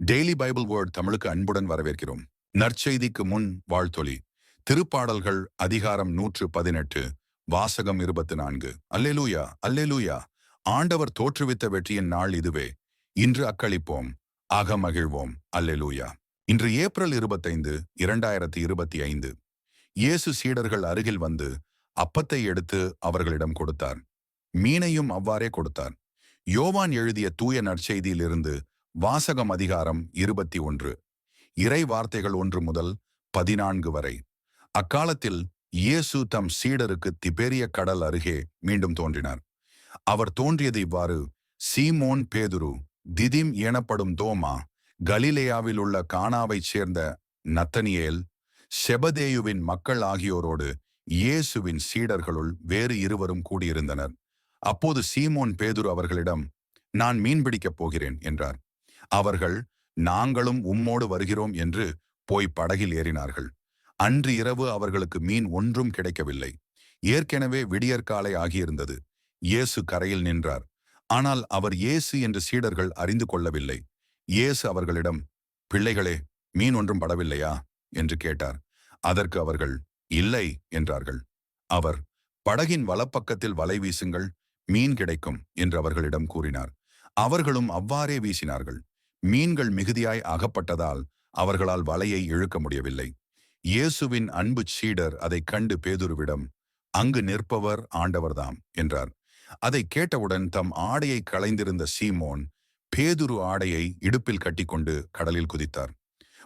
Daily Bible word தமிழுக்கு அன்புடன் வரவேற்கிறோம். நற்செய்திக்கு முன் வாழ்த்தொலி. திருப்பாடல்கள் அதிகாரம் நூற்று பதினெட்டு வாசகம் இருபத்தி நான்கு அல்லேலூயா அல்லேலூயா. ஆண்டவர் தோற்றுவித்த வெற்றியின் நாள் இதுவே. இன்று அக்களிப்போம் அகமகிழ்வோம். அல்லேலூயா. இன்று ஏப்ரல் இருபத்தைந்து இரண்டாயிரத்தி இருபத்தி ஐந்து. இயேசு சீடர்கள் அருகில் வந்து அப்பத்தை எடுத்து அவர்களிடம் கொடுத்தார். மீனையும் அவ்வாறே கொடுத்தார். யோவான் எழுதிய தூய நற்செய்தியிலிருந்து வாசகம் அதிகாரம் இருபத்தி ஒன்று. இறை வார்த்தைகள் ஒன்று முதல் பதினான்கு வரை. அக்காலத்தில் இயேசு தம் சீடருக்கு திபெரிய கடல் அருகே மீண்டும் தோன்றினார். அவர் தோன்றியது இவ்வாறு சீமோன் பேதுரு திதிம் எனப்படும் தோமா கலிலேயாவில் உள்ள கானாவைச் சேர்ந்த நத்தனியேல் செபதேயுவின் மக்கள் ஆகியோரோடு இயேசுவின் சீடர்களுள் வேறு இருவரும் கூடியிருந்தனர். அப்போது சீமோன் பேதுரு அவர்களிடம் நான் மீன்பிடிக்கப் போகிறேன் என்றார். அவர்கள் நாங்களும் உம்மோடு வருகிறோம் என்று போய் படகில் ஏறினார்கள். அன்று இரவு அவர்களுக்கு மீன் ஒன்றும் கிடைக்கவில்லை. ஏற்கனவே விடியற்காலை ஆகியிருந்தது. இயேசு கரையில் நின்றார். ஆனால் அவர் இயேசு என்று சீடர்கள் அறிந்து கொள்ளவில்லை. இயேசு அவர்களிடம் பிள்ளைகளே மீன் ஒன்றும் படவில்லையா? என்று கேட்டார். அதற்கு அவர்கள் இல்லை என்றார்கள். அவர் படகின் வலப்பக்கத்தில் வலை வீசுங்கள் மீன் கிடைக்கும் என்று அவர்களிடம் கூறினார். அவர்களும் அவ்வாறே வீசினார்கள். மீன்கள் மிகுதியாய் அகப்பட்டதால் அவர்களால் வலையை இழுக்க முடியவில்லை. இயேசுவின் அன்பு சீடர் அதை கண்டு பேதுருவிடம் அங்கு நிற்பவர் ஆண்டவர்தாம் என்றார். அதை கேட்டவுடன் தம் ஆடையை களைந்திருந்த சீமோன் பேதுரு ஆடையை இடுப்பில் கட்டிக்கொண்டு கடலில் குதித்தார்.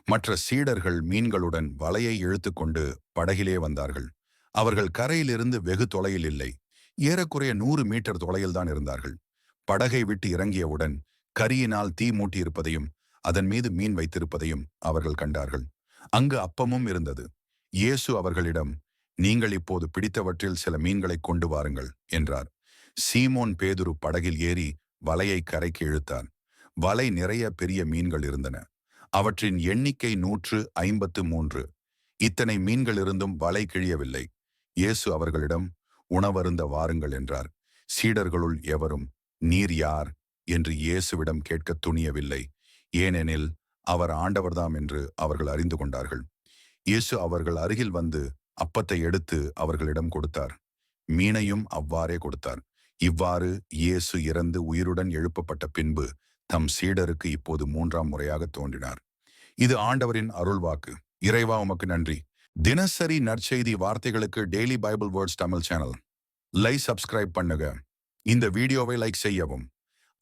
மற்ற சீடர்கள் மீன்களுடன் வலையை இழுத்துக்கொண்டு படகிலே வந்தார்கள். அவர்கள் கரையிலிருந்து வெகு தொலையில் இல்லை. ஏறக்குறைய நூறு மீட்டர் தொலையில்தான் இருந்தார்கள். படகை விட்டு இறங்கியவுடன் கரியினால் தீ மூட்டியிருப்பதையும் அதன் மீது மீன் வைத்திருப்பதையும் அவர்கள் கண்டார்கள். அங்கு அப்பமும் இருந்தது. இயேசு அவர்களிடம் நீங்கள் இப்போது பிடித்தவற்றில் சில மீன்களை கொண்டு வாருங்கள் என்றார். சீமோன் பேதுரு படகில் ஏறி வலையை கரைக்கு இழுத்தார். வலை நிறைய பெரிய மீன்கள் இருந்தன. அவற்றின் எண்ணிக்கை நூற்று ஐம்பத்து மூன்று. இத்தனை மீன்கள் இருந்தும் வலை கிழியவில்லை. இயேசு அவர்களிடம் உணவருந்த வாருங்கள் என்றார். சீடர்களுள் எவரும் நீர் யார்? என்று இயேசுவிடம் கேட்க துணியவில்லை. ஏனெனில் அவர் ஆண்டவர்தாம் என்று அவர்கள் அறிந்து கொண்டார்கள். இயேசு அவர்கள் அருகில் வந்து அப்பத்தை எடுத்து அவர்களிடம் கொடுத்தார். மீனையும் அவ்வாறே கொடுத்தார். இவ்வாறு இயேசு இறந்து உயிருடன் எழுப்பப்பட்ட பின்பு தம் சீடருக்கு இப்போது மூன்றாம் முறையாக தோன்றினார். இது ஆண்டவரின் அருள்வாக்கு. இறைவா உமக்கு நன்றி. தினசரி நற்செய்தி வார்த்தைகளுக்கு daily Bible words Tamil channel லை சப்ஸ்கிரைப் பண்ணுங்க. இந்த வீடியோவை லைக் செய்யவும்.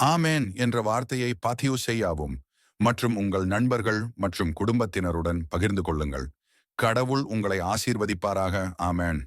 ஆமேன் என்ற வார்த்தையை பதிவு செய்யாவும் மற்றும் உங்கள் நண்பர்கள் மற்றும் குடும்பத்தினருடன் பகிர்ந்து கொள்ளுங்கள். கடவுள் உங்களை ஆசீர்வதிப்பாராக. ஆமேன்.